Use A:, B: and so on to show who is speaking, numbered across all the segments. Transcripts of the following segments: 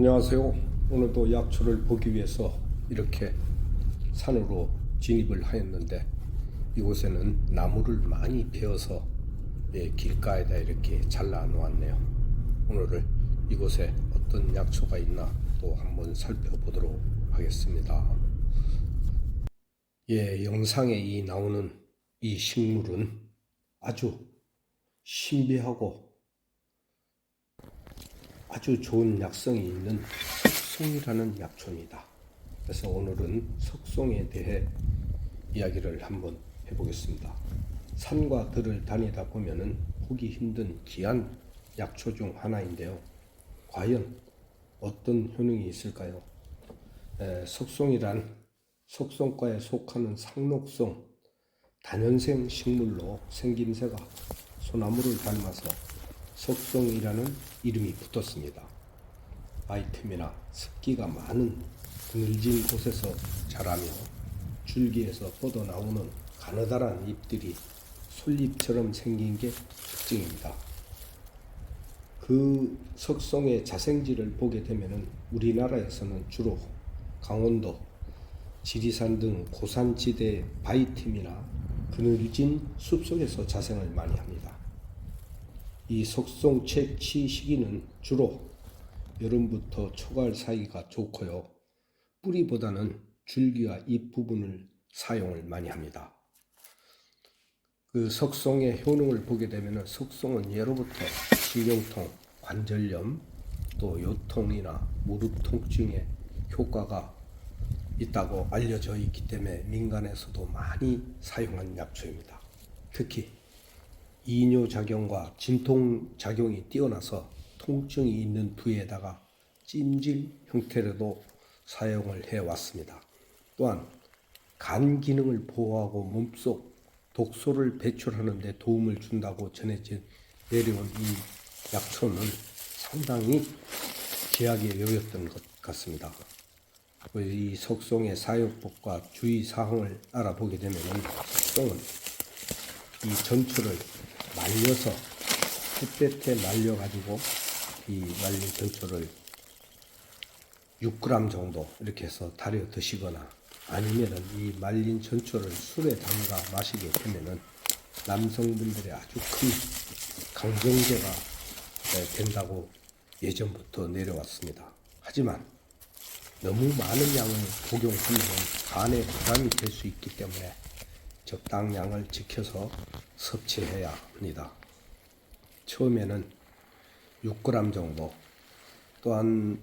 A: 안녕하세요. 오늘도 약초를 보기 위해서 이렇게 산으로 진입을 하였는데 이곳에는 나무를 많이 베어서 예, 길가에다 이렇게 잘라 놓았네요. 오늘은 이곳에 어떤 약초가 있나 또 한번 살펴보도록 하겠습니다. 예, 영상에 이 나오는 이 식물은 아주 신비하고 아주 좋은 약성이 있는 석송이라는 약초입니다. 그래서 오늘은 석송에 대해 이야기를 한번 해보겠습니다. 산과 들을 다니다 보면은 보기 힘든 귀한 약초 중 하나인데요. 과연 어떤 효능이 있을까요? 에, 석송이란 석송과에 속하는 상록성 단연생 식물로 생김새가 소나무를 닮아서 석송이라는 이름이 붙었습니다. 아이템이나 습기가 많은 그늘진 곳에서 자라며 줄기에서 뻗어나오는 가느다란 잎들이 솔잎처럼 생긴 게 특징입니다. 그 석송의 자생지를 보게 되면 우리나라에서는 주로 강원도, 지리산 등 고산지대 바위틈이나 그늘진 숲속에서 자생을 많이 합니다. 이 석송 채취 시기는 주로 여름부터 초가을 사이가 좋고요. 뿌리보다는 줄기와 잎 부분을 사용을 많이 합니다. 그 석송의 효능을 보게 되면 석송은 예로부터 신경통, 관절염, 또 요통이나 무릎 통증에 효과가 있다고 알려져 있기 때문에 민간에서도 많이 사용한 약초입니다. 특히 이뇨 작용과 진통 작용이 뛰어나서 통증이 있는 부위에다가 찜질 형태로도 사용을 해 왔습니다. 또한 간 기능을 보호하고 몸속 독소를 배출하는 데 도움을 준다고 전해져 내려온 이 약초는 상당히 제약에 여겼던 것 같습니다. 이 석송의 사용법과 주의 사항을 알아보게 되면 석송은 이 전초를 말려서 햇볕에 말려가지고 이 말린 전초를 6g 정도 이렇게 해서 달여 드시거나 아니면은 이 말린 전초를 술에 담가 마시게 되면은 남성분들의 아주 큰 강정제가 네, 된다고 예전부터 내려왔습니다. 하지만 너무 많은 양을 복용하면 간에 부담이 될 수 있기 때문에 적당량을 지켜서 섭취해야 합니다. 처음에는 6g 정도, 또한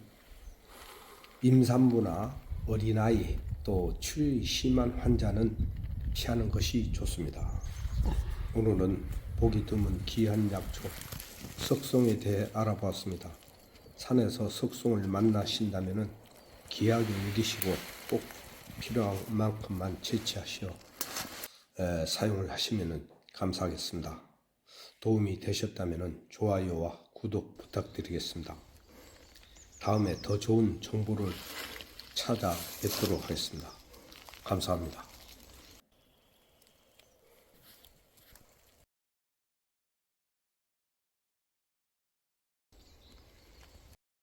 A: 임산부나 어린아이 또 추위 심한 환자는 피하는 것이 좋습니다. 오늘은 보기 드문 귀한 약초 석송에 대해 알아보았습니다. 산에서 석송을 만나신다면 귀하게 여기시고 꼭 필요한 만큼만 채취하시어 에, 사용을 하시면 감사하겠습니다. 도움이 되셨다면 좋아요와 구독 부탁드리겠습니다. 다음에 더 좋은 정보를 찾아뵙도록 하겠습니다. 감사합니다.